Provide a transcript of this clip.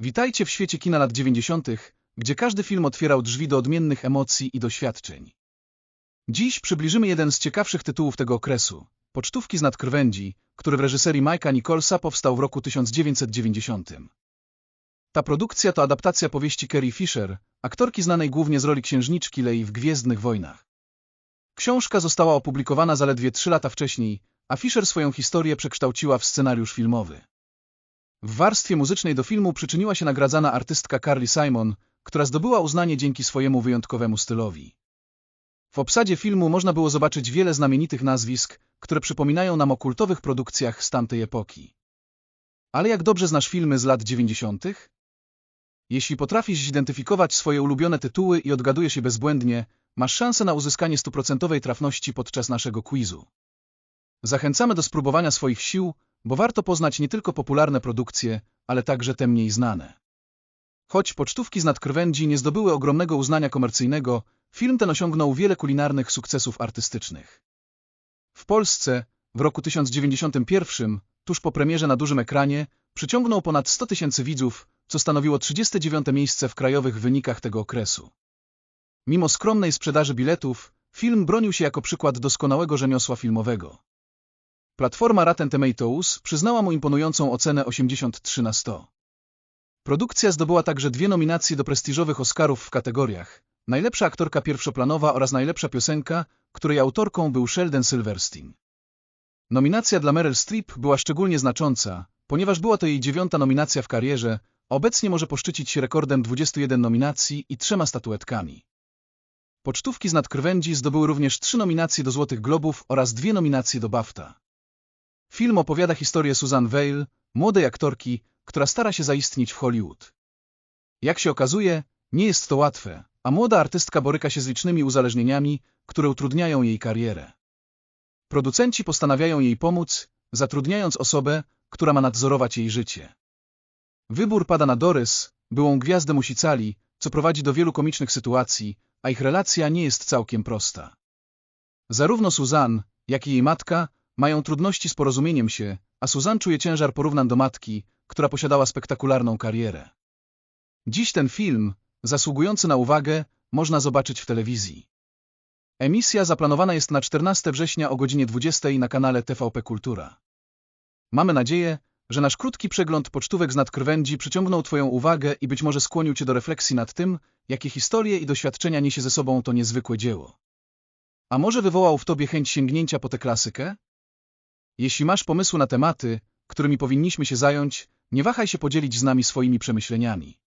Witajcie w świecie kina lat 90., gdzie każdy film otwierał drzwi do odmiennych emocji i doświadczeń. Dziś przybliżymy jeden z ciekawszych tytułów tego okresu, Pocztówki z nadkrwędzi, który w reżyserii Mike'a Nicholsa powstał w roku 1990. Ta produkcja to adaptacja powieści Carrie Fisher, aktorki znanej głównie z roli księżniczki Lei w Gwiezdnych Wojnach. Książka została opublikowana zaledwie trzy lata wcześniej, a Fisher swoją historię przekształciła w scenariusz filmowy. W warstwie muzycznej do filmu przyczyniła się nagradzana artystka Carly Simon, która zdobyła uznanie dzięki swojemu wyjątkowemu stylowi. W obsadzie filmu można było zobaczyć wiele znamienitych nazwisk, które przypominają nam o kultowych produkcjach z tamtej epoki. Ale jak dobrze znasz filmy z lat 90.? Jeśli potrafisz zidentyfikować swoje ulubione tytuły i odgadujesz je bezbłędnie, masz szansę na uzyskanie stuprocentowej trafności podczas naszego quizu. Zachęcamy do spróbowania swoich sił, bo warto poznać nie tylko popularne produkcje, ale także te mniej znane. Choć pocztówki z nadkrwędzi nie zdobyły ogromnego uznania komercyjnego, film ten osiągnął wiele kulinarnych sukcesów artystycznych. W Polsce w roku 1991, tuż po premierze na dużym ekranie, przyciągnął ponad 100 tysięcy widzów, co stanowiło 39 miejsce w krajowych wynikach tego okresu. Mimo skromnej sprzedaży biletów, film bronił się jako przykład doskonałego rzemiosła filmowego. Platforma Rotten Tomatoes przyznała mu imponującą ocenę 83 na 100. Produkcja zdobyła także dwie nominacje do prestiżowych Oscarów w kategoriach Najlepsza aktorka pierwszoplanowa oraz najlepsza piosenka, której autorką był Sheldon Silverstein. Nominacja dla Meryl Streep była szczególnie znacząca, ponieważ była to jej dziewiąta nominacja w karierze, obecnie może poszczycić się rekordem 21 nominacji i trzema statuetkami. Pocztówki z nadkrwędzi zdobyły również trzy nominacje do Złotych Globów oraz dwie nominacje do BAFTA. Film opowiada historię Susan Vale, młodej aktorki, która stara się zaistnieć w Hollywood. Jak się okazuje, nie jest to łatwe, a młoda artystka boryka się z licznymi uzależnieniami, które utrudniają jej karierę. Producenci postanawiają jej pomóc, zatrudniając osobę, która ma nadzorować jej życie. Wybór pada na Doris, byłą gwiazdę musicali, co prowadzi do wielu komicznych sytuacji, a ich relacja nie jest całkiem prosta. Zarówno Suzanne, jak i jej matka mają trudności z porozumieniem się, a Suzanne czuje ciężar porównan do matki, która posiadała spektakularną karierę. Dziś ten film, zasługujący na uwagę, można zobaczyć w telewizji. Emisja zaplanowana jest na 14 września o godzinie 20 na kanale TVP Kultura. Mamy nadzieję, że nasz krótki przegląd pocztówek z nadkrwędzi przyciągnął Twoją uwagę i być może skłonił Cię do refleksji nad tym, jakie historie i doświadczenia niesie ze sobą to niezwykłe dzieło. A może wywołał w Tobie chęć sięgnięcia po tę klasykę? Jeśli masz pomysły na tematy, którymi powinniśmy się zająć, nie wahaj się podzielić z nami swoimi przemyśleniami.